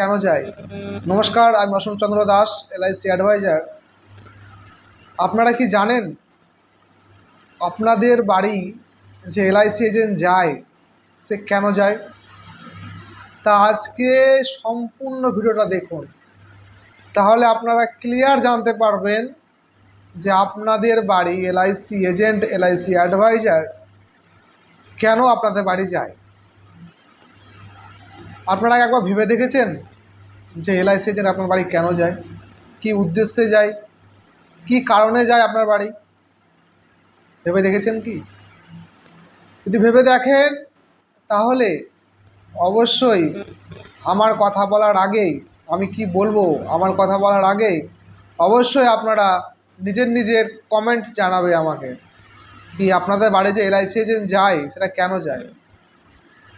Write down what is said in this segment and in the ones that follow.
কেন যায়? নমস্কার, আমি অসম চন্দ্র দাস, এলআইসি অ্যাডভাইজার। আপনারা কি জানেন? আপনাদের বাড়ি যে এলআইসি এজেন্ট যায়, সে কেন যায়? তা আজকে সম্পূর্ণ ভিডিওটা দেখুন। তাহলে আপনারা ক্লিয়ার জানতে পারবেন যে আপনাদের বাড়ি এলআইসি এজেন্ট, এলআইসি অ্যাডভাইজার কেন আপনাদের বাড়ি যায়। আপনারা একবার ভেবে দেখেছেন যে এলআইসি এজেন্ট আপনার বাড়ি কেন যায়? কি উদ্দেশ্যে যায়? কি কারণে যায় আপনার বাড়ি? ভেবে দেখেছেন কি? যদি ভেবে দেখেন, তাহলে অবশ্যই আমার কথা বলার আগে, আমি কি বলব আমার কথা বলার আগে, অবশ্যই আপনারা নিজের নিজের কমেন্ট জানাবে আমাকে কি আপনাদের বাড়ি যে এলআইসি এজেন্ট যায়, সেটা কেন যায়?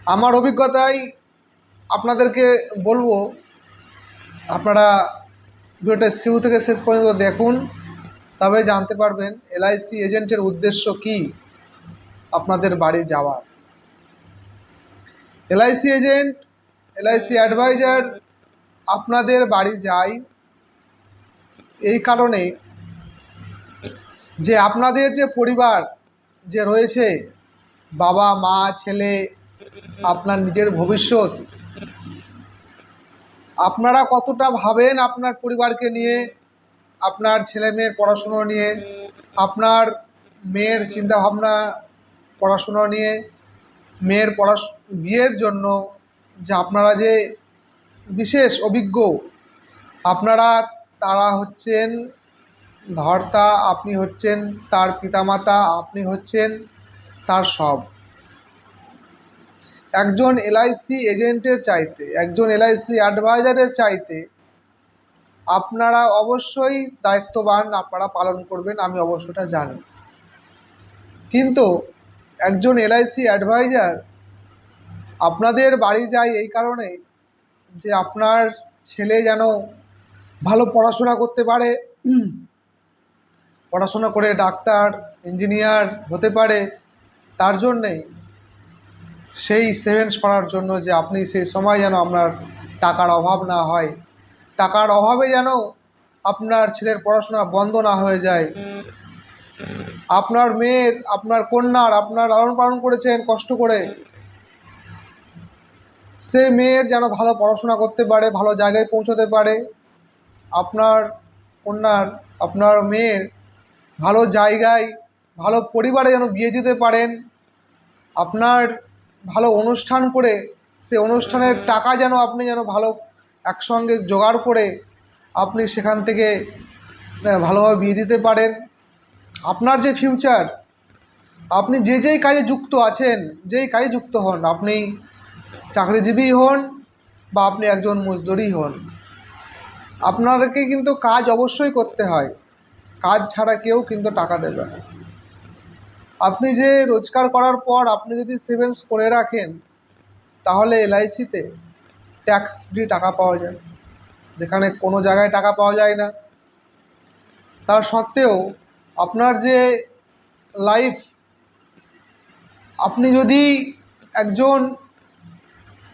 আমার অভিজ্ঞতায় আপনাদেরকে বলব, আপনারা ভিডিওটা শুরু থেকে শেষ পর্যন্ত দেখুন, তবে জানতে পারবেন এলআইসি এজেন্টের উদ্দেশ্য কি আপনাদের বাড়ি যাওয়ার। এলআইসি এজেন্ট, এলআইসি অ্যাডভাইজার, আপনাদের বাড়ি যায় এই কারণে যে আপনাদের যে পরিবার যে রয়েছে, বাবা, মা, ছেলে, আপনার নিজের ভবিষ্যৎ আপনারা কতটা ভাবেন আপনার পরিবারকে নিয়ে, আপনার ছেলে মেয়ের পড়াশুনো নিয়ে, আপনার মেয়ের চিন্তাভাবনা পড়াশুনো নিয়ে, মেয়ের পড়াশ, বিয়ের জন্য যে আপনারা যে বিশেষ অভিজ্ঞ, আপনারা তারা হচ্ছেন ধর্তা, আপনি হচ্ছেন তার পিতামাতা, আপনি হচ্ছেন তার সব। একজন এলআইসি এজেন্টের চাইতে, একজন এলআইসি অ্যাডভাইজারের চাইতে আপনারা অবশ্যই দায়িত্ববান, আপনারা পালন করবেন, আমি অবশ্যটা জানি। কিন্তু একজন এলআইসি অ্যাডভাইজার আপনাদের বাড়ি যায় এই কারণে যে আপনার ছেলে যেন ভালো পড়াশোনা করতে পারে, পড়াশোনা করে ডাক্তার ইঞ্জিনিয়ার হতে পারে, তার জন্যে সেই সেভিংস করার জন্য যে আপনি সেই সময় যেন আপনার টাকার অভাব না হয়। টাকার অভাবে যেন আপনার ছেলের পড়াশোনা বন্ধ না হয়ে যায়। আপনার মেয়ের, আপনার কন্যার, আপনার লালন পালন করেছেন কষ্ট করে। সে মেয়ের যেন ভালো পড়াশোনা করতে পারে, ভালো জায়গায় পৌঁছতে পারে। আপনার কন্যার, আপনার মেয়ের ভালো জায়গায়, ভালো পরিবারে যেন বিয়ে দিতে পারেন। আপনার ভালো অনুষ্ঠান করে, সে অনুষ্ঠানের টাকা যেন আপনি যেন ভালো একসঙ্গে জোগাড় করে আপনি সেখান থেকে ভালোভাবে বিয়ে দিতে পারেন। আপনার যে ফিউচার আপনি যে যেই কাজে যুক্ত আছেন, যেই কাজে যুক্ত হন, আপনি চাকরিজীবী হন বা আপনি একজন মজদুরই হন, আপনাকে কিন্তু কাজ অবশ্যই করতে হয়। কাজ ছাড়া কেউ কিন্তু টাকা দেবে না। আপনি যে রোজগার করার পর আপনি যদি সেভিংস করে রাখেন, তাহলে এলআইসিতে ট্যাক্স ফ্রি টাকা পাওয়া যায়। যেখানে কোনো জায়গায় টাকা পাওয়া যায় না। তার সত্ত্বেও আপনার যে লাইফ আপনি যদি একজন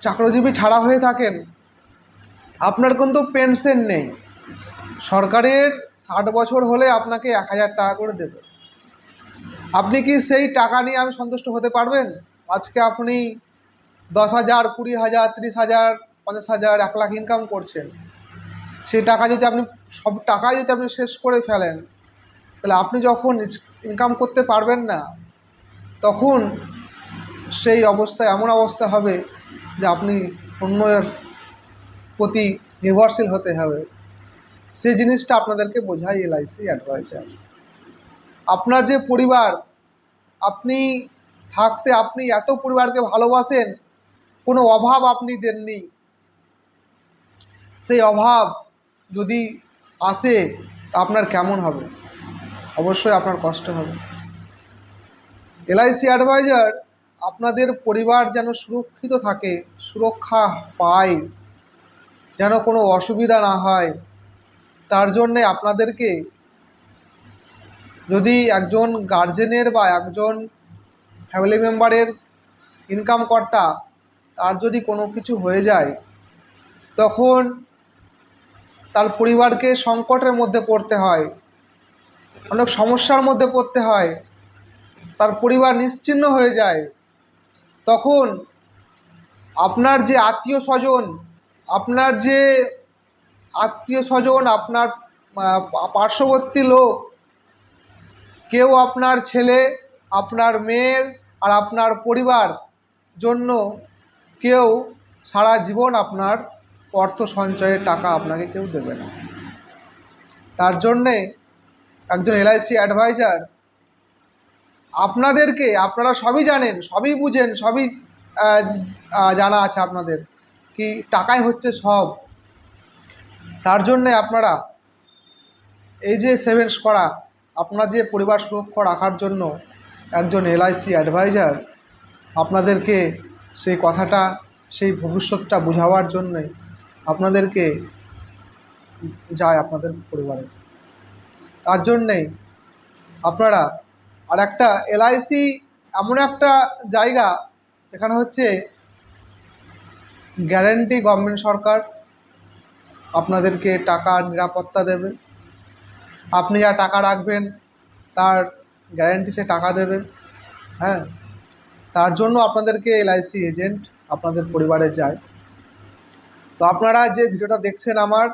চাকরিজীবী ছাড়া হয়ে থাকেন, আপনার কিন্তু পেনশন নেই। সরকারের ষাট বছর হলে আপনাকে এক হাজার টাকা করে দেবে। আপনি কি সেই টাকা নিয়ে আমি সন্তুষ্ট হতে পারবেন? আজকে আপনি দশ হাজার, কুড়ি হাজার, তিরিশ হাজার, পঞ্চাশ হাজার, এক লাখ ইনকাম করছেন। সেই টাকা যদি আপনি, সব টাকাই যদি আপনি শেষ করে ফেলেন, তাহলে আপনি যখন ইনকাম করতে পারবেন না, তখন সেই অবস্থা এমন অবস্থা হবে যে আপনি অন্যের প্রতি নির্ভরশীল হতে হবে। সেই জিনিসটা আপনাদেরকে বোঝাই এলআইসি অ্যাডভাইজার। আপনার যে পরিবার আপনি থাকতে আপনি এত পরিবারকে ভালোবাসেন, কোনো অভাব আপনি দেননি। সেই অভাব যদি আসে, আপনার কেমন হবে? অবশ্যই আপনার কষ্ট হবে। এলআইসি অ্যাডভাইজার আপনাদের পরিবার যেন সুরক্ষিত থাকে, সুরক্ষা পায়, যেন কোনো অসুবিধা না হয়, তার জন্যে আপনাদেরকে যদি একজন গার্জেনের বা একজন ফ্যামিলি মেম্বারের ইনকাম কর্তা তার যদি কোনো কিছু হয়ে যায়, তখন তার পরিবারকে সংকটের মধ্যে পড়তে হয়, অনেক সমস্যার মধ্যে পড়তে হয়, তার পরিবার নিশ্চিহ্ন হয়ে যায়, তখন আপনার যে আত্মীয় স্বজন, আপনার যে আত্মীয় স্বজন, আপনার পার্শ্ববর্তী লোক কেউ আপনার ছেলে, আপনার মেয়ের আর আপনার পরিবার জন্য কেউ সারা জীবন আপনার অর্থ সঞ্চয়ের টাকা আপনাকে কেউ দেবে না। তার জন্যে একজন এলআইসি অ্যাডভাইজার আপনাদেরকে, আপনারা সবই জানেন, সবই বুঝেন, সবই জানা আছে আপনাদের কি টাকাই হচ্ছে সব। তার জন্যে আপনারা এই যে সেভিংস করা আপনার যে পরিবার সুরক্ষা রাখার জন্য একজন এলআইসি অ্যাডভাইজার আপনাদেরকে সেই কথাটা, সেই ভবিষ্যৎটা বোঝাবার জন্যে আপনাদেরকে যায় আপনাদের পরিবারে। তার জন্যে আপনারা আর একটা এলআইসি এমন একটা জায়গা এখানে হচ্ছে গ্যারেন্টি গভর্নমেন্ট সরকার আপনাদেরকে টাকা নিরাপত্তা দেবে। আপনি যা টাকা রাখবেন, তার গ্যারেন্টি সে টাকা দেবে হ্যাঁ? তার জন্য আপনাদেরকে এলআইসি এজেন্ট আপনাদের পরিবারে যায়। তো আপনারা যে ভিডিওটা দেখছেন আমার,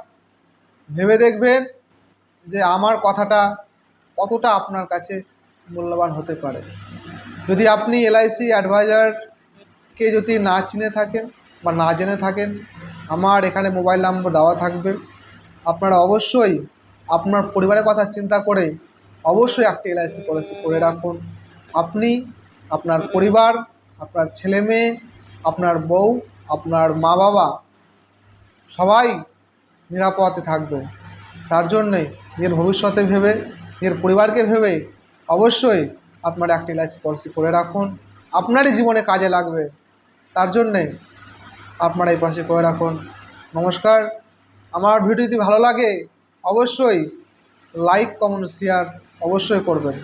ভেবে দেখবেন যে আমার কথাটা কতটা আপনার কাছে মূল্যবান হতে পারে। যদি আপনি এলআইসি অ্যাডভাইজারকে যদি না চিনে থাকেন বা না জেনে থাকেন, আমার এখানে মোবাইল নম্বর দেওয়া থাকবে। আপনারা অবশ্যই আপনার পরিবারের কথা চিন্তা করে অবশ্যই একটি এলআইসি পলিসি করে রাখুন। আপনি আপনার পরিবার, আপনার ছেলে মেয়ে, আপনার বউ, আপনার মা বাবা সবাই নিরাপদে থাকবে তার জন্যে নিজের ভবিষ্যতে ভেবে নিজের পরিবারকে ভেবে অবশ্যই আপনার একটি এলআইসি পলিসি করে রাখুন। আপনারই জীবনে কাজে লাগবে। তার জন্যে আপনারা এই পাশে করে রাখুন। নমস্কার। আমার ভিডিও যদি ভালো লাগে অবশ্যই লাইক কমেন্ট শেয়ার অবশ্যই করবেন।